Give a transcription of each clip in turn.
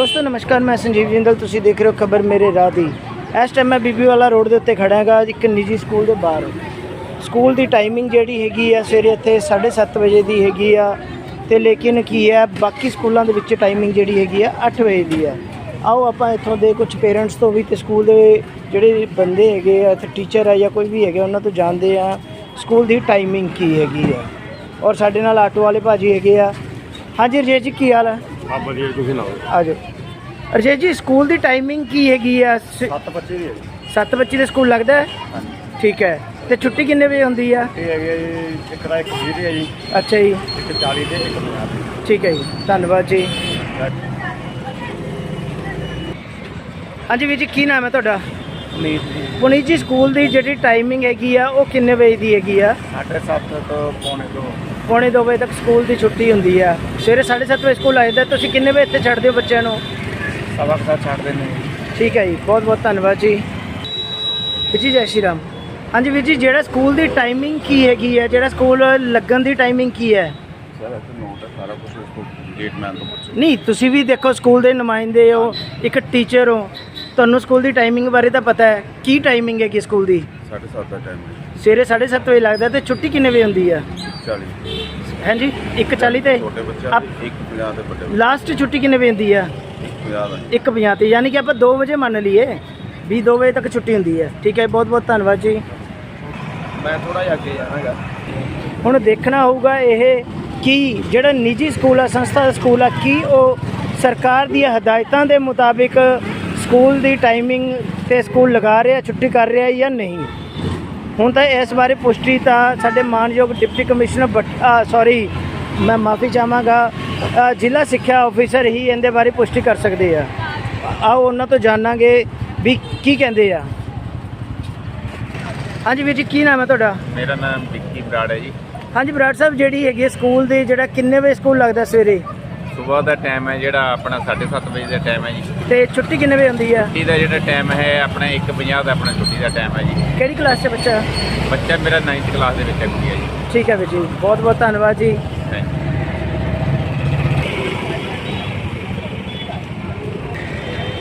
ਦੋਸਤੋ ਨਮਸਕਾਰ ਮੈਂ ਸੰਜੀਵ ਜਿੰਦਲ ਤੁਸੀਂ ਦੇਖ ਰਹੇ ਹੋ ਖਬਰ ਮੇਰੇ ਰਾਹ ਦੀ। ਇਸ ਟਾਈਮ ਮੈਂ ਬੀਬੀ ਵਾਲਾ ਰੋਡ ਦੇ ਉੱਤੇ ਖੜਾ ਹੈਗਾ ਇੱਕ ਨਿੱਜੀ ਸਕੂਲ ਦੇ ਬਾਹਰ। ਸਕੂਲ ਦੀ ਟਾਈਮਿੰਗ ਜਿਹੜੀ ਹੈਗੀ ਆ ਸਵੇਰੇ ਇੱਥੇ 7:30 ਵਜੇ ਦੀ ਹੈਗੀ ਆ ਤੇ ਲੇਕਿਨ ਕੀ ਹੈ ਬਾਕੀ ਸਕੂਲਾਂ ਦੇ ਵਿੱਚ ਟਾਈਮਿੰਗ ਜਿਹੜੀ ਹੈਗੀ ਆ 8 ਵਜੇ ਦੀ ਆ। ਆਓ ਆਪਾਂ ਇੱਥੋਂ ਦੇ ਕੁਝ ਪੇਰੈਂਟਸ ਤੋਂ ਵੀ ਤੇ ਸਕੂਲ ਦੇ ਜਿਹੜੇ ਬੰਦੇ ਹੈਗੇ ਆ ਇੱਥੇ ਟੀਚਰ ਆ ਜਾਂ ਕੋਈ ਵੀ ਹੈਗੇ ਉਹਨਾਂ ਤੋਂ ਜਾਣਦੇ ਆ ਸਕੂਲ ਦੀ ਟਾਈਮਿੰਗ ਕੀ ਹੈਗੀ ਆ। ਔਰ ਸਾਡੇ ਨਾਲ ਆਟੋ ਵਾਲੇ ਭਾਜੀ ਹੈਗੇ ਆ। ਹਾਂਜੀ ਰਜੇਸ਼ ਜੀ ਕੀ ਹਾਲ ਹੈ ਆ ਵਧੀਆ ਤੁਸੀਂ ਲਾਓ ਆ ਰਜੇਸ਼ ਜੀ ਸਕੂਲ ਦੀ ਟਾਈਮਿੰਗ ਕੀ ਹੈਗੀ ਆ? 7 ਬੱਚੇ ਦੀ ਹੈ ਜੀ 7 ਬੱਚੇ ਦੇ ਸਕੂਲ ਲੱਗਦਾ ਹੈ? ਹਾਂਜੀ। ਠੀਕ ਹੈ। ਤੇ ਛੁੱਟੀ ਕਿੰਨੇ ਵਜੇ ਹੁੰਦੀ ਆ? ਇਹ ਹੈਗੇ ਜੀ ਇੱਕ ਦਾ ਇੱਕ ਵੀਹ ਦੀ ਹੈ ਜੀ। ਅੱਛਾ ਜੀ। ਇੱਕ 40 ਦੇ ਇੱਕ 50 ਦੀ। ਠੀਕ ਹੈ ਜੀ। ਧੰਨਵਾਦ ਜੀ। ਹਾਂਜੀ। ਵੀਰ ਜੀ ਕੀ ਨਾਮ ਹੈ ਤੁਹਾਡਾ? ਨੀਤ ਜੀ। ਪੁਨੀਤ ਜੀ ਸਕੂਲ ਦੀ ਜਿਹੜੀ ਟਾਈਮਿੰਗ ਹੈਗੀ ਆ ਉਹ ਕਿੰਨੇ ਵਜੇ ਦੀ ਹੈਗੀ ਆ? 7:30 ਤੋਂ ਪੌਣੇ ਤੋਂ ਪੌਣੇ 2 ਵਜੇ ਤੱਕ ਸਕੂਲ ਦੀ ਛੁੱਟੀ ਹੁੰਦੀ ਆ। ਸਵੇਰੇ 7:30 ਵਜੇ ਸਕੂਲ ਆ ਜਾਂਦਾ ਤੁਸੀਂ ਕਿੰਨੇ ਵਜੇ ਇੱਥੇ ਛੱਡਦੇ ਹੋ ਬੱਚਿਆਂ ਨੂੰ? ਸਵਾ ਕੁ ਸੱਤ ਛੱਡ ਦਿੰਦੇ ਜੀ। ਠੀਕ ਹੈ ਜੀ ਬਹੁਤ ਬਹੁਤ ਧੰਨਵਾਦ ਜੀ। ਵੀਰ ਜੀ ਜੈ ਸ਼੍ਰੀ ਰਾਮ। ਹਾਂਜੀ ਵੀਰ ਜੀ ਜਿਹੜਾ ਸਕੂਲ ਦੀ ਟਾਈਮਿੰਗ ਕੀ ਹੈਗੀ ਹੈ? ਜਿਹੜਾ ਸਕੂਲ ਲੱਗਣ ਦੀ ਟਾਈਮਿੰਗ ਕੀ ਹੈ? ਸਰ ਇੱਥੇ ਨੋਟ ਹੈ ਸਾਰਾ ਕੁਝ ਇਸ ਤੋਂ ਗੇਟਮੈਨ ਤੋਂ ਪੁੱਛੋ। ਨਹੀਂ ਤੁਸੀਂ ਵੀ ਦੇਖੋ ਸਕੂਲ ਦੇ ਨੁਮਾਇੰਦੇ ਹੋ ਇੱਕ ਟੀਚਰ ਹੋ। ਤੁਹਾਨੂੰ ਸਕੂਲ ਦੀ ਟਾਈਮਿੰਗ ਬਾਰੇ ਤਾਂ ਪਤਾ ਹੈ। ਕੀ ਟਾਈਮਿੰਗ ਹੈ ਕਿ ਸਕੂਲ ਦੀ? 7:30 ਦਾ ਟਾਈਮ ਹੈ। ਸਵੇਰੇ 7:30 ਵਜੇ ਲੱਗਦਾ ਤੇ ਛੁੱਟੀ ਕਿੰਨੇ ਵਜੇ ਹੁੰਦੀ ਆ? 40 ਹਾਂਜੀ 1:40 ਤੇ? ਛੋਟੇ ਬੱਚਿਆਂ ਆਪ- ਦੀ ਇੱਕ 50 ਦੇ ਵੱਡੇ ਲਾਸਟ ਛੁੱਟੀ ਕਿੰਨੇ ਵਜੇ ਹੁੰਦੀ ਆ? 50 ਦਾ 1:50 ਤੇ ਯਾਨੀ ਕਿ ਆਪਾਂ 2 ਵਜੇ ਮੰਨ ਲਈਏ ਵੀ 2 ਵਜੇ ਤੱਕ ਛੁੱਟੀ ਹੁੰਦੀ ਹੈ। ਠੀਕ ਹੈ ਬਹੁਤ ਬਹੁਤ ਧੰਨਵਾਦ ਜੀ। ਮੈਂ ਥੋੜਾ ਜਿਹਾ ਅੱਗੇ ਜਾਣਾਗਾ ਹੁਣ ਦੇਖਣਾ ਹੋਊਗਾ ਇਹ ਕਿ ਜਿਹੜਾ ਨਿੱਜੀ ਸਕੂਲ ਆ ਸੰਸਥਾ ਦਾ ਸਕੂਲ ਆ ਕੀ ਉਹ ਸਰਕਾਰ ਦੀਆਂ ਹਦਾਇਤਾਂ ਦੇ ਮੁਤਾਬਿਕ ਸਕੂਲ ਦੀ ਟਾਈਮਿੰਗ ਤੇ ਸਕੂਲ ਲਗਾ ਰਿਹਾ ਛੁੱਟੀ ਕਰ ਰਿਹਾ ਜਾਂ ਨਹੀਂ। ਹੁਣ ਤਾਂ ਇਸ ਬਾਰੇ ਪੁਸ਼ਟੀ ਤਾਂ ਸਾਡੇ ਮਾਨਯੋਗ ਡਿਪਟੀ ਕਮਿਸ਼ਨਰ ਸੌਰੀ ਮੈਂ ਮਾਫੀ ਚਾਹਾਂਗਾ। ਜ਼ਿਲ੍ਹਾ ਸਿੱਖਿਆ ਅਫੀਸਰ ਹੀ ਇਹਦੇ ਬਾਰੇ ਪੁਸ਼ਟੀ ਕਰ ਸਕਦੇ ਆ। ਆਓ ਉਹਨਾਂ ਤੋਂ ਜਾਣਾਂਗੇ ਵੀ ਕੀ ਕਹਿੰਦੇ ਆ। ਹਾਂਜੀ ਵੀਰ ਜੀ ਕੀ ਨਾਮ ਹੈ ਤੁਹਾਡਾ? ਮੇਰਾ ਨਾਮ ਵਿੱਕੀ ਬਰਾੜ ਹੈ ਜੀ। ਹਾਂਜੀ ਬਰਾੜ ਸਾਹਿਬ ਜਿਹੜੀ ਹੈਗੀ ਹੈ ਸਕੂਲ ਦੀ ਜਿਹੜਾ ਕਿੰਨੇ ਵਜੇ ਸਕੂਲ ਲੱਗਦਾ ਸਵੇਰੇ? ਸਵੇਰ ਦਾ ਟਾਈਮ ਹੈ ਜਿਹੜਾ ਆਪਣਾ 7:30 ਵਜੇ ਦਾ ਟਾਈਮ ਹੈ ਜੀ। ਤੇ ਛੁੱਟੀ ਕਿੰਨੇ ਵਜੇ ਹੁੰਦੀ ਆ ਛੁੱਟੀ ਦਾ ਜਿਹੜਾ ਟਾਈਮ ਹੈ ਆਪਣਾ 1:50 ਦਾ ਆਪਣਾ ਛੁੱਟੀ ਦਾ ਟਾਈਮ ਹੈ ਜੀ। ਕਿਹੜੀ ਕਲਾਸ 'ਚ ਬੱਚਾ? ਬੱਚਾ ਮੇਰਾ 9th ਕਲਾਸ ਦੇ ਵਿੱਚ ਹੈ ਹੈ ਜੀ। ਠੀਕ ਹੈ ਵੀਰ ਜੀ ਬਹੁਤ ਬਹੁਤ ਧੰਨਵਾਦ ਜੀ। ਥੈਂਕ ਯੂ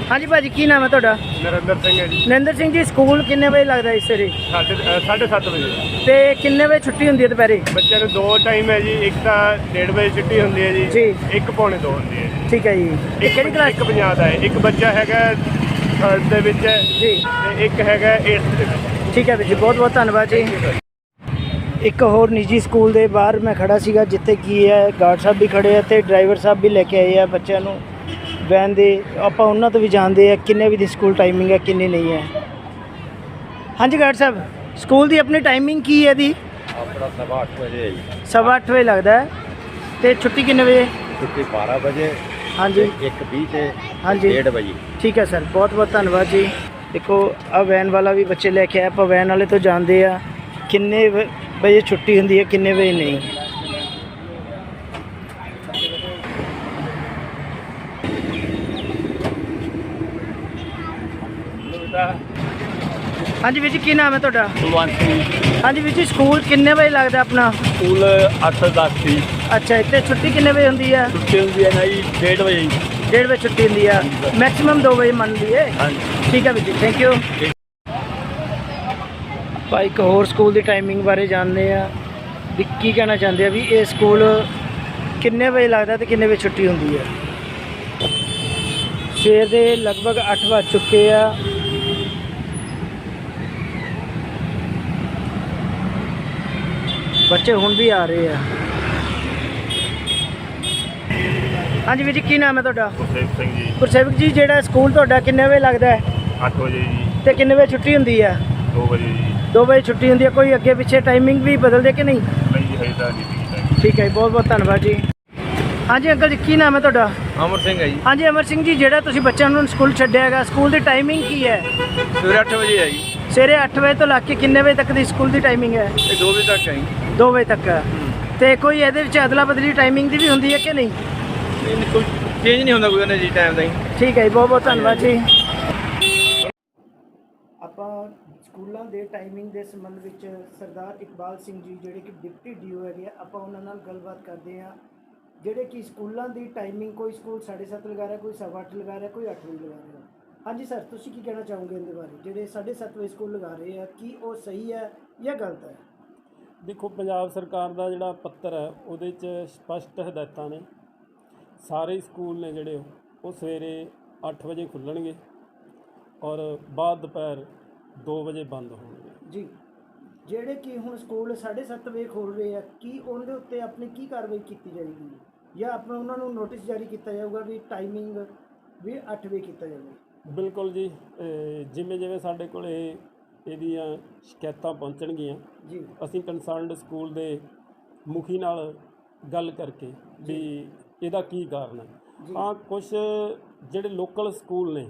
ਹਾਂਜੀ ਭਾਜੀ ਕੀ ਨਾਮ ਹੈ ਤੁਹਾਡਾ? ਨਰਿੰਦਰ ਸਿੰਘ ਹੈ ਜੀ। ਨਰਿੰਦਰ ਸਿੰਘ ਜੀ ਸਕੂਲ ਕਿੰਨੇ ਵਜੇ ਲੱਗਦਾ ਇਸ ਸਵੇਰੇ 7:30 ਵਜੇ। ਤੇ ਕਿੰਨੇ ਵਜੇ ਛੁੱਟੀ ਹੁੰਦੀ ਹੈ ਦੁਪਹਿਰੇ? ਬੱਚਿਆਂ ਨੂੰ ਦੋ ਟਾਈਮ ਹੈ ਜੀ ਇੱਕ ਤਾਂ 1:30 ਵਜੇ ਛੁੱਟੀ ਹੁੰਦੀ ਹੈ ਜੀ। ਜੀ। ਇੱਕ ਪੌਣੇ ਦੋ ਹੁੰਦੀ ਹੈ ਜੀ। ਠੀਕ ਹੈ ਜੀ। ਇਹ ਕਿਹੜੀ ਕਲਾਸ ਇੱਕ 50 ਦਾ ਹੈ। ਇੱਕ ਬੱਚਾ ਹੈਗਾ 3rd ਦੇ ਵਿੱਚ ਹੈ ਜੀ। ਤੇ ਇੱਕ ਹੈਗਾ 8th ਦੇ ਵਿੱਚ। ਠੀਕ ਹੈ ਵੀਰ ਜੀ ਬਹੁਤ ਬਹੁਤ ਧੰਨਵਾਦ ਜੀ। ਇੱਕ ਹੋਰ ਨਿੱਜੀ ਸਕੂਲ ਦੇ ਬਾਹਰ ਮੈਂ ਖੜਾ ਸੀਗਾ ਜਿੱਥੇ ਕੀ ਹੈ ਗਾਰਡ ਸਾਹਿਬ ਵੀ ਖੜੇ ਆ ਤੇ ਡਰਾਈਵਰ ਸਾਹਿਬ ਵੀ ਲੈ ਕੇ ਆਏ ਆ ਬੱਚਿਆਂ ਨੂੰ। ਵੈਨ ਦੇ ਆਪਾਂ ਉਹਨਾਂ ਤੋਂ ਵੀ ਜਾਣਦੇ ਆ ਕਿੰਨੇ ਵੀ ਦੀ ਸਕੂਲ ਟਾਈਮਿੰਗ ਹੈ ਕਿੰਨੀ ਨਹੀਂ ਹੈ। ਹਾਂਜੀ ਗਾਰਡ ਸਾਹਿਬ ਸਕੂਲ ਦੀ ਆਪਣੀ ਟਾਈਮਿੰਗ ਕੀ ਹੈ ਦੀ ਆਪਣਾ ਸਵਾ 8 ਵਜੇ ਹੈ ਜੀ। ਸਵਾ ਅੱਠ ਵਜੇ ਲੱਗਦਾ ਹੈ। ਤੇ ਛੁੱਟੀ ਕਿੰਨੇ ਵਜੇ? ਛੁੱਟੀ 12 ਵਜੇ ਹਾਂਜੀ। ਇੱਕ 20 ਤੇ ਹਾਂਜੀ। 1:30 ਵਜੇ। ਠੀਕ ਹੈ ਸਰ ਬਹੁਤ ਬਹੁਤ ਧੰਨਵਾਦ ਜੀ। ਦੇਖੋ ਆ ਵੈਨ ਵਾਲਾ ਵੀ ਬੱਚੇ ਲੈ ਕੇ ਆਇਆ ਆਪਾਂ ਵੈਨ ਵਾਲੇ ਤੋਂ ਜਾਣਦੇ ਆ ਕਿੰਨੇ ਵ- ਵਜੇ ਛੁੱਟੀ ਹੁੰਦੀ ਹੈ ਕਿੰਨੇ ਵਜੇ ਨਹੀਂ। ਹਾਂਜੀ ਵੀਰ ਜੀ ਕੀ ਨਾਮ ਹੈ ਤੁਹਾਡਾ? ਕੁਲਵੰਤ ਹਾਂਜੀ ਵੀਰ ਜੀ ਸਕੂਲ ਕਿੰਨੇ ਵਜੇ ਲੱਗਦਾ ਆਪਣਾ? ਸਕੂਲ 8:10 ਸੀ। ਅੱਛਾ ਇੱਥੇ ਛੁੱਟੀ ਕਿੰਨੇ ਵਜੇ ਹੁੰਦੀ ਆ ਛੁੱਟੀ ਹੁੰਦੀ ਹੈ ਨਾ ਜੀ 1:30 ਵਜੇ ਡੇਢ ਵਜੇ ਛੁੱਟੀ ਹੁੰਦੀ ਆ ਮੈਕਸਿਮਮ 2 ਵਜੇ ਮੰਨ ਲਈਏ ਹਾਂਜੀ। ਠੀਕ ਹੈ ਵੀਰ ਜੀ ਥੈਂਕ ਯੂ ਭਾਈ ਇੱਕ ਹੋਰ ਸਕੂਲ ਦੀ ਟਾਈਮਿੰਗ ਬਾਰੇ ਜਾਣਦੇ ਆ ਵੀ ਕੀ ਕਹਿਣਾ ਚਾਹੁੰਦੇ ਆ ਵੀ ਇਹ ਸਕੂਲ ਕਿੰਨੇ ਵਜੇ ਲੱਗਦਾ ਤੇ ਕਿੰਨੇ ਵਜੇ ਛੁੱਟੀ ਹੁੰਦੀ ਹੈ? ਸਵੇਰ ਦੇ ਲਗਭਗ 8 ਵੱਜ ਚੁੱਕੇ ਆ। ਬੱਚੇ ਹੁਣ ਵੀ ਆ ਰਹੇ ਆ। ਹਾਂਜੀ ਵੀਰ ਜੀ ਕੀ ਨਾਮ ਹੈ ਤੁਹਾਡਾ? ਗੁਰਸੇਵ ਸਿੰਘ ਜੀ। ਗੁਰਸੇਵਕ ਜੀ ਜਿਹੜਾ ਸਕੂਲ ਤੁਹਾਡਾ ਕਿੰਨੇ ਵਜੇ ਲੱਗਦਾ ਹੈ? 8 ਵਜੇ ਜੀ। ਤੇ ਕਿੰਨੇ ਵਜੇ ਛੁੱਟੀ ਹੁੰਦੀ ਆ 2 ਵਜੇ ਜੀ। 2 ਵਜੇ ਛੁੱਟੀ ਹੁੰਦੀ ਹੈ। ਕੋਈ ਅੱਗੇ ਪਿੱਛੇ ਟਾਈਮਿੰਗ ਵੀ ਬਦਲਦੇ ਕਿ ਨਹੀਂ? ਨਹੀਂ ਹੈ ਤਾਂ ਨਹੀਂ ਠੀਕ ਹੈ। ਬਹੁਤ ਬਹੁਤ ਧੰਨਵਾਦ ਜੀ। ਹਾਂਜੀ ਅੰਕਲ ਜੀ ਕੀ ਨਾਮ ਹੈ ਤੁਹਾਡਾ? ਅਮਰ ਸਿੰਘ ਹੈ ਜੀ। ਹਾਂਜੀ ਅਮਰ ਸਿੰਘ ਜੀ ਜਿਹੜਾ ਤੁਸੀਂ ਬੱਚਿਆਂ ਨੂੰ ਸਕੂਲ ਛੱਡਿਆ ਹੈਗਾ ਸਕੂਲ ਦੀ ਟਾਈਮਿੰਗ ਕੀ ਹੈ? ਸਵੇਰੇ 8 ਵਜੇ ਹੈ ਜੀ। ਸਵੇਰੇ 8 ਵਜੇ ਤੋਂ ਲੱਗ ਕੇ ਕਿੰਨੇ ਵਜੇ ਤੱਕ ਦੀ ਸਕੂਲ ਦੀ ਟਾਈਮਿੰਗ ਹੈ? ਇਹ 2 ਵਜੇ ਤੱਕ ਹੈ ਜੀ। 2 ਵਜੇ ਤੱਕ ਤੇ ਕੋਈ ਇਹਦੇ ਵਿੱਚ ਅਦਲਾ ਬਦਲੀ ਟਾਈਮਿੰਗ ਦੀ ਵੀ ਹੁੰਦੀ ਹੈ ਕਿ ਨਹੀਂ? ਨਹੀਂ ਕੋਈ ਚੇਂਜ ਨਹੀਂ ਹੁੰਦਾ ਕੋਈ ਉਹਨੇ ਜੀ ਟਾਈਮ ਦਾ ਜੀ ਠੀਕ ਹੈ ਜੀ ਬਹੁਤ ਬਹੁਤ ਧੰਨਵਾਦ ਜੀ। ਆਪਾਂ ਸਕੂਲਾਂ ਦੇ ਟਾਈਮਿੰਗ ਦੇ ਸੰਬੰਧ ਵਿੱਚ ਸਰਦਾਰ ਇਕਬਾਲ ਸਿੰਘ ਜੀ ਜਿਹੜੇ ਕਿ ਡਿਪਟੀ ਡੀਓ ਹੈਗੇ ਆ, ਆਪਾਂ ਉਹਨਾਂ ਨਾਲ ਗੱਲਬਾਤ ਕਰਦੇ ਹਾਂ। ਜਿਹੜੇ ਕਿ ਸਕੂਲਾਂ ਦੀ ਟਾਈਮਿੰਗ ਕੋਈ ਸਕੂਲ 7:30 ਲਗਾ ਰਿਹਾ ਕੋਈ 8:30 ਲਗਾ ਰਿਹਾ ਕੋਈ 8 ਵਜੇ ਲਗਾ ਰਿਹਾ। ਹਾਂਜੀ ਸਰ ਤੁਸੀਂ ਕੀ ਕਹਿਣਾ ਚਾਹੋਗੇ ਇਹਦੇ ਬਾਰੇ? ਜਿਹੜੇ 7:30 ਵਜੇ ਸਕੂਲ ਲਗਾ ਰਹੇ ਆ ਕੀ ਉਹ ਸਹੀ ਹੈ ਜਾਂ ਗਲਤ ਹੈ? ਦੇਖੋ ਪੰਜਾਬ ਸਰਕਾਰ ਦਾ ਜਿਹੜਾ ਪੱਤਰ ਹੈ ਉਹਦੇ 'ਚ ਸਪਸ਼ਟ ਹਦਾਇਤਾਂ ਨੇ। ਸਾਰੇ ਸਕੂਲ ਨੇ ਜਿਹੜੇ ਉਹ- ਸਵੇਰੇ 8 ਵਜੇ ਖੁੱਲਣਗੇ ਔਰ ਬਾਅਦ ਦੁਪਹਿਰ 2 ਵਜੇ ਬੰਦ ਹੋਣਗੇ। ਜੀ ਜਿਹੜੇ ਕਿ ਹੁਣ ਸਕੂਲ 7:30 ਵਜੇ ਖੋਲ ਰਹੇ ਆ ਕੀ ਉਹਦੇ ਉੱਤੇ ਆਪਣੀ ਕੀ ਕਾਰਵਾਈ ਕੀਤੀ ਜਾਏਗੀ? ਜਾਂ ਆਪਣਾ ਉਹਨਾਂ ਨੂੰ ਨੋਟਿਸ ਜਾਰੀ ਕੀਤਾ ਜਾਊਗਾ ਵੀ ਟਾਈਮਿੰਗ ਵੀ 8 ਵਜੇ ਕੀਤਾ ਜਾਵੇ? ਬਿਲਕੁਲ ਜੀ ਜਿਵੇਂ ਜਿਵੇਂ ਸਾਡੇ ਕੋਲ ਇਹ ਇਹਦੀਆਂ ਸ਼ਿਕਾਇਤਾਂ ਪਹੁੰਚਣਗੀਆਂ। ਜੀ। ਅਸੀਂ ਕੰਸਰਨਡ ਸਕੂਲ ਦੇ ਮੁਖੀ ਨਾਲ ਗੱਲ ਕਰਕੇ ਵੀ ਇਹਦਾ ਕੀ ਕਾਰਨ ਹੈ। ਹਾਂ ਕੁਝ ਜਿਹੜੇ ਲੋਕਲ ਸਕੂਲ ਨੇ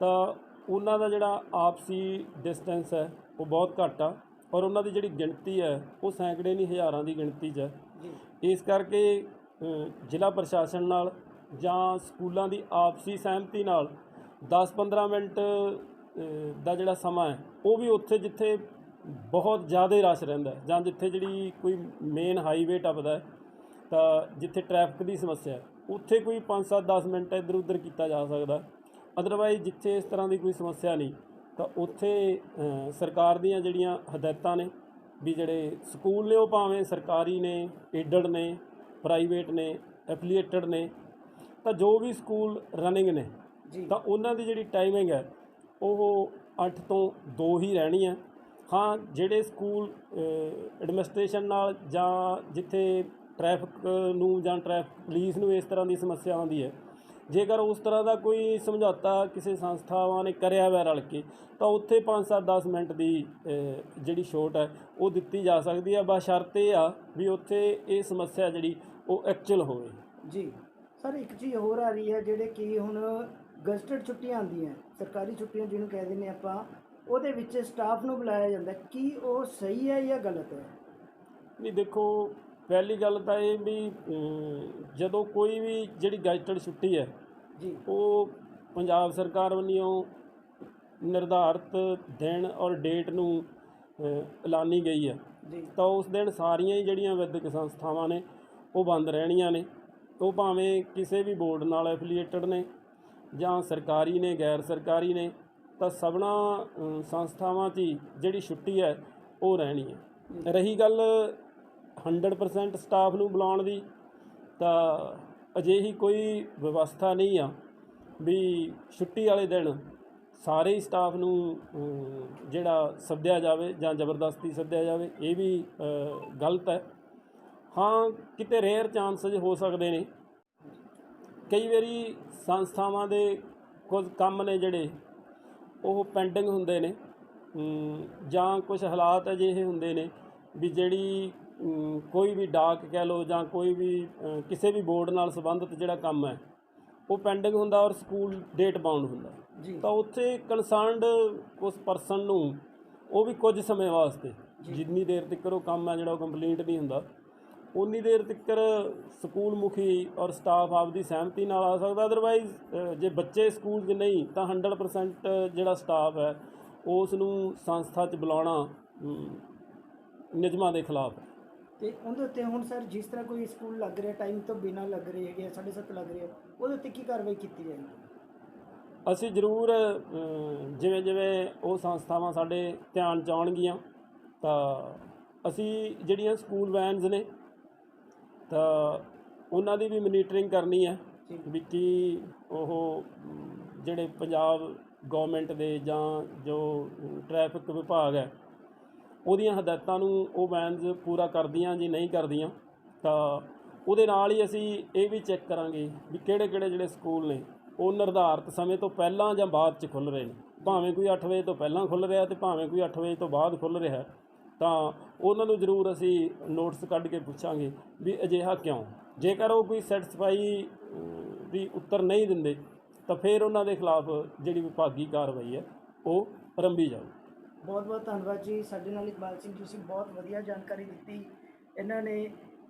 ਤਾਂ ਉਹਨਾਂ ਦਾ ਜਿਹੜਾ ਆਪਸੀ ਡਿਸਟੈਂਸ ਹੈ ਉਹ ਬਹੁਤ ਘੱਟ ਆ ਔਰ ਉਹਨਾਂ ਦੀ ਜਿਹੜੀ ਗਿਣਤੀ ਹੈ ਉਹ ਸੈਂਕੜੇ ਨਹੀਂ ਹਜ਼ਾਰਾਂ ਦੀ ਗਿਣਤੀ 'ਚ ਹੈ। ਇਸ ਕਰਕੇ ਜ਼ਿਲ੍ਹਾ ਪ੍ਰਸ਼ਾਸਨ ਨਾਲ ਜਾਂ ਸਕੂਲਾਂ ਦੀ ਆਪਸੀ ਸਹਿਮਤੀ ਨਾਲ 10-15 ਮਿੰਟ ਦਾ ਜਿਹੜਾ ਸਮਾਂ ਹੈ ਉਹ ਵੀ ਉੱਥੇ ਜਿੱਥੇ ਬਹੁਤ ਜ਼ਿਆਦਾ ਰਸ਼ ਰਹਿੰਦਾ ਜਾਂ ਜਿੱਥੇ ਜਿਹੜੀ ਕੋਈ ਮੇਨ ਹਾਈਵੇ ਟੱਪਦਾ ਤਾਂ ਜਿੱਥੇ ਟ੍ਰੈਫਿਕ ਦੀ ਸਮੱਸਿਆ ਉੱਥੇ ਕੋਈ 5-7-10 ਮਿੰਟ ਇੱਧਰ ਉੱਧਰ ਕੀਤਾ ਜਾ ਸਕਦਾ ਅਦਰਵਾਈਜ਼ ਜਿੱਥੇ ਇਸ ਤਰ੍ਹਾਂ ਦੀ ਕੋਈ ਸਮੱਸਿਆ ਨਹੀਂ ਤਾਂ ਉੱਥੇ ਸਰਕਾਰ ਦੀਆਂ ਜਿਹੜੀਆਂ ਹਦਾਇਤਾਂ ਨੇ ਵੀ ਜਿਹੜੇ ਸਕੂਲ ਨੇ ਉਹ ਭਾਵੇਂ ਸਰਕਾਰੀ ਨੇ ਏਡਡ ਨੇ ਪ੍ਰਾਈਵੇਟ ਨੇ ਐਫੀਲੀਏਟਡ ਨੇ ਤਾਂ ਜੋ ਵੀ ਸਕੂਲ ਰਨਿੰਗ ਨੇ ਤਾਂ ਉਹਨਾਂ ਦੀ ਜਿਹੜੀ ਟਾਈਮਿੰਗ ਹੈ ਉਹ 8 ਤੋਂ 2 ਹੀ ਰਹਿਣੀ ਹੈ ਹਾਂ ਜਿਹੜੇ ਸਕੂਲ ਐਡਮਿਨਿਸਟ੍ਰੇਸ਼ਨ ਨਾਲ ਜਾਂ ਜਿੱਥੇ ਟ੍ਰੈਫਿਕ ਨੂੰ ਜਾਂ ਟ੍ਰੈਫਿਕ ਪੁਲਿਸ ਨੂੰ ਇਸ ਤਰ੍ਹਾਂ ਦੀ ਸਮੱਸਿਆ ਆਉਂਦੀ ਹੈ, ਜੇਕਰ ਉਸ ਤਰ੍ਹਾਂ ਦਾ ਕੋਈ ਸਮਝੌਤਾ ਕਿਸੇ ਸੰਸਥਾਵਾਂ ਨੇ ਕਰਿਆ ਹੋਇਆ ਰਲ ਕੇ, ਤਾਂ ਉੱਥੇ 5-7-10 ਮਿੰਟ ਦੀ ਜਿਹੜੀ ਛੋਟ ਹੈ, ਉਹ ਦਿੱਤੀ ਜਾ ਸਕਦੀ ਹੈ। ਬਸ਼ਰਤ ਇਹ ਆ ਵੀ ਉੱਥੇ ਇਹ ਸਮੱਸਿਆ ਜਿਹੜੀ, ਉਹ ਐਕਚੁਅਲ ਹੋਵੇ। ਜੀ। ਸਰ, ਇੱਕ ਚੀਜ਼ ਹੋਰ ਆ ਰਹੀ ਹੈ, ਜਿਹੜੇ ਕਿ ਹੁਣ ਗਜ਼ਟਡ ਛੁੱਟੀਆਂ ਆਉਂਦੀਆਂ। ਸਰਕਾਰੀ ਛੁੱਟੀਆਂ ਜਿਹਨੂੰ ਕਹਿ ਦਿੰਦੇ ਆਪਾਂ ਉਹਦੇ ਵਿੱਚ ਸਟਾਫ ਨੂੰ ਬੁਲਾਇਆ ਜਾਂਦਾ। ਕੀ ਉਹ ਸਹੀ ਹੈ ਜਾਂ ਗਲਤ ਹੈ? ਨਹੀਂ ਦੇਖੋ ਪਹਿਲੀ ਗੱਲ ਤਾਂ ਇਹ ਵੀ ਜਦੋਂ ਕੋਈ ਵੀ ਜਿਹੜੀ ਗੈਜਟਡ ਛੁੱਟੀ ਹੈ ਜੀ। ਉਹ ਪੰਜਾਬ ਸਰਕਾਰ ਵੱਲੋਂ ਨਿਰਧਾਰਤ ਦਿਨ ਔਰ ਡੇਟ ਨੂੰ ਐਲਾਨੀ ਗਈ ਹੈ। ਜੀ। ਤਾਂ ਉਸ ਦਿਨ ਸਾਰੀਆਂ ਹੀ ਜਿਹੜੀਆਂ ਵਿਦਿਅਕ ਸੰਸਥਾਵਾਂ ਨੇ ਉਹ ਬੰਦ ਰਹਿਣੀਆਂ ਨੇ। ਉਹ ਭਾਵੇਂ ਕਿਸੇ ਵੀ ਬੋਰਡ ਨਾਲ ਐਫੀਲੀਏਟਡ ਨੇ ਜਾਂ ਸਰਕਾਰੀ ਨੇ, ਗੈਰ ਸਰਕਾਰੀ ਨੇ, ਤਾਂ ਸਭਨਾ ਸੰਸਥਾਵਾਂ 'ਚ ਹੀ ਜਿਹੜੀ ਛੁੱਟੀ ਹੈ, ਉਹ ਰਹਿਣੀ ਹੈ। ਰਹੀ ਗੱਲ 100% ਸਟਾਫ ਨੂੰ ਬੁਲਾਉਣ ਦੀ, ਤਾਂ ਅਜਿਹੀ ਕੋਈ ਵਿਵਸਥਾ ਨਹੀਂ ਆ ਵੀ ਛੁੱਟੀ ਵਾਲੇ ਦਿਨ ਸਾਰੇ ਹੀ ਸਟਾਫ ਨੂੰ ਜਿਹੜਾ ਸੱਦਿਆ ਜਾਵੇ ਜਾਂ ਜ਼ਬਰਦਸਤੀ ਸੱਦਿਆ ਜਾਵੇ, ਇਹ ਵੀ ਗਲਤ ਹੈ। ਹਾਂ, ਕਿਤੇ ਰੇਅਰ ਚਾਂਸਸ ਹੋ ਸਕਦੇ ਨੇ ਕਈ ਵਾਰੀ ਸੰਸਥਾਵਾਂ ਦੇ ਕੁਝ ਕੰਮ ਨੇ ਜਿਹੜੇ ਉਹ ਪੈਂਡਿੰਗ ਹੁੰਦੇ ਨੇ ਜਾਂ ਕੁਝ ਹਾਲਾਤ ਅਜਿਹੇ ਹੁੰਦੇ ਨੇ ਵੀ ਜਿਹੜੀ ਕੋਈ ਵੀ ਡਾਕ ਕਹਿ ਲਓ ਜਾਂ ਕੋਈ ਵੀ ਕਿਸੇ ਵੀ ਬੋਰਡ ਨਾਲ ਸੰਬੰਧਿਤ ਜਿਹੜਾ ਕੰਮ ਹੈ ਉਹ ਪੈਂਡਿੰਗ ਹੁੰਦਾ ਔਰ ਸਕੂਲ ਡੇਟ ਬਾਉਂਡ ਹੁੰਦਾ। ਤਾਂ ਉੱਥੇ ਕਨਸਰਨਡ ਉਸ ਪਰਸਨ ਨੂੰ ਉਹ ਵੀ ਕੁਝ ਸਮੇਂ ਵਾਸਤੇ ਜਿੰਨੀ ਦੇਰ ਤੱਕ ਉਹ ਕੰਮ ਹੈ ਜਿਹੜਾ ਉਹ ਕੰਪਲੀਟ ਨਹੀਂ ਹੁੰਦਾ ਉਨੀ ਦੇਰ ਤੱਕ ਸਕੂਲ ਮੁਖੀ ਔਰ ਸਟਾਫ ਆਪਦੀ ਸਹਿਮਤੀ ਨਾਲ ਆ ਸਕਦਾ। ਅਦਰਵਾਈਜ਼ ਜੇ ਬੱਚੇ ਸਕੂਲ 'ਚ ਨਹੀਂ ਤਾਂ 100% ਜਿਹੜਾ ਸਟਾਫ ਹੈ ਉਸ ਨੂੰ ਸੰਸਥਾ 'ਚ ਬੁਲਾਉਣਾ ਨਿਯਮਾਂ ਦੇ ਖਿਲਾਫ ਹੈ। ਤੇ ਉਹਦੇ ਉੱਤੇ ਹੁਣ ਸਰ ਜਿਸ ਤਰ੍ਹਾਂ ਕੋਈ ਸਕੂਲ ਲੱਗ ਰਿਹਾ ਟਾਈਮ ਤੋਂ ਬਿਨਾਂ ਲੱਗ ਰਹੇ ਹੈਗੇ 7:30 ਲੱਗ ਰਹੇ ਉਹਦੇ ਉੱਤੇ ਕੀ ਕਾਰਵਾਈ ਕੀਤੀ ਜਾਏਗੀ? ਅਸੀਂ ਜ਼ਰੂਰ ਜਿਵੇਂ ਜਿਵੇਂ ਉਹ ਸੰਸਥਾਵਾਂ ਸਾਡੇ ਧਿਆਨ ਚ ਆਉਣਗੀਆਂ ਤਾਂ ਅਸੀਂ ਜਿਹੜੀਆਂ ਸਕੂਲ ਵੈਨਸ ਨੇ ਤਾਂ ਉਹਨਾਂ ਦੀ ਵੀ ਮੋਨੀਟਰਿੰਗ ਕਰਨੀ ਹੈ ਵੀ ਕੀ ਉਹ, ਜਿਹੜੇ ਪੰਜਾਬ ਗਵਰਨਮੈਂਟ ਦੇ ਜਾਂ ਜੋ ਟ੍ਰੈਫਿਕ ਵਿਭਾਗ ਹੈ, ਉਹਦੀਆਂ ਹਦਾਇਤਾਂ ਨੂੰ ਉਹ ਵੈਨਸ ਪੂਰਾ ਕਰਦੀਆਂ ਜੀ ਨਹੀਂ ਕਰਦੀਆਂ, ਤਾਂ ਉਹਦੇ ਨਾਲ ਹੀ ਅਸੀਂ ਇਹ ਵੀ ਚੈੱਕ ਕਰਾਂਗੇ ਵੀ ਕਿਹੜੇ ਕਿਹੜੇ ਜਿਹੜੇ ਸਕੂਲ ਨੇ, ਉਹ ਨਿਰਧਾਰਤ ਸਮੇਂ ਤੋਂ ਪਹਿਲਾਂ ਜਾਂ ਬਾਅਦ ਚ ਖੁੱਲ ਰਹੇ ਨੇ। ਭਾਵੇਂ ਕੋਈ 8 ਵਜੇ ਤੋਂ ਪਹਿਲਾਂ ਖੁੱਲ ਰਿਹਾ ਤੇ ਭਾਵੇਂ ਕੋਈ 8 ਵਜੇ ਤੋਂ ਬਾਅਦ ਖੁੱਲ ਰਿਹਾ ਤਾਂ ਉਹਨਾਂ ਨੂੰ ਜ਼ਰੂਰ ਅਸੀਂ ਨੋਟਿਸ ਕੱਢ ਕੇ ਪੁੱਛਾਂਗੇ ਵੀ ਅਜਿਹਾ ਕਿਉਂ? ਜੇਕਰ ਉਹ ਕੋਈ ਸੈਟੀਸਫਾਈ ਦੀ ਉੱਤਰ ਨਹੀਂ ਦਿੰਦੇ, ਤਾਂ ਫਿਰ ਉਹਨਾਂ ਦੇ ਖਿਲਾਫ ਜਿਹੜੀ ਵਿਭਾਗੀ ਕਾਰਵਾਈ ਹੈ, ਉਹ ਆਰੰਭੀ ਜਾਊ। ਬਹੁਤ ਬਹੁਤ ਧੰਨਵਾਦ ਜੀ। ਸਾਡੇ ਨਾਲ ਇਕਬਾਲ ਸਿੰਘ, ਤੁਸੀਂ ਬਹੁਤ ਵਧੀਆ ਜਾਣਕਾਰੀ ਦਿੱਤੀ। ਇਹਨਾਂ ਨੇ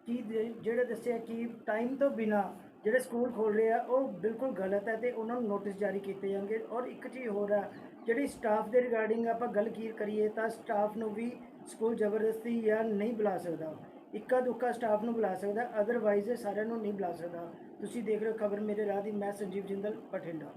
ਕੀ ਜਿਹੜੇ ਦੱਸਿਆ ਕਿ ਟਾਈਮ ਤੋਂ ਬਿਨਾ ਜਿਹੜੇ ਸਕੂਲ ਖੋਲ ਰਹੇ ਆ, ਉਹ ਬਿਲਕੁਲ ਗਲਤ ਹੈ ਤੇ ਉਹਨਾਂ ਨੂੰ ਨੋਟਿਸ ਜਾਰੀ ਕੀਤੇ ਜਾਣਗੇ। ਔਰ ਇੱਕ ਚੀਜ਼ ਹੋਰ ਆ ਜਿਹੜੀ ਸਟਾਫ ਦੇ ਰਿਗਾਰਡਿੰਗ ਆਪਾਂ ਗੱਲ ਕੀ ਕਰੀਏ, ਤਾਂ ਸਟਾਫ ਨੂੰ ਵੀ ਸਕੂਲ ਜ਼ਬਰਦਸਤੀ ਜਾਂ ਨਹੀਂ ਬੁਲਾ ਸਕਦਾ। ਇੱਕਾ ਦੁੱਕਾ ਸਟਾਫ ਨੂੰ ਬੁਲਾ ਸਕਦਾ ਅਦਰਵਾਈਜ਼ ਸਾਰਿਆਂ ਨੂੰ ਨਹੀਂ ਬੁਲਾ ਸਕਦਾ। ਤੁਸੀਂ ਦੇਖ ਰਹੇ ਹੋ ਖਬਰ ਮੇਰੇ ਰਾਹ ਦੀ, ਮੈਂ ਸੰਜੀਵ ਜਿੰਦਲ, ਬਠਿੰਡਾ।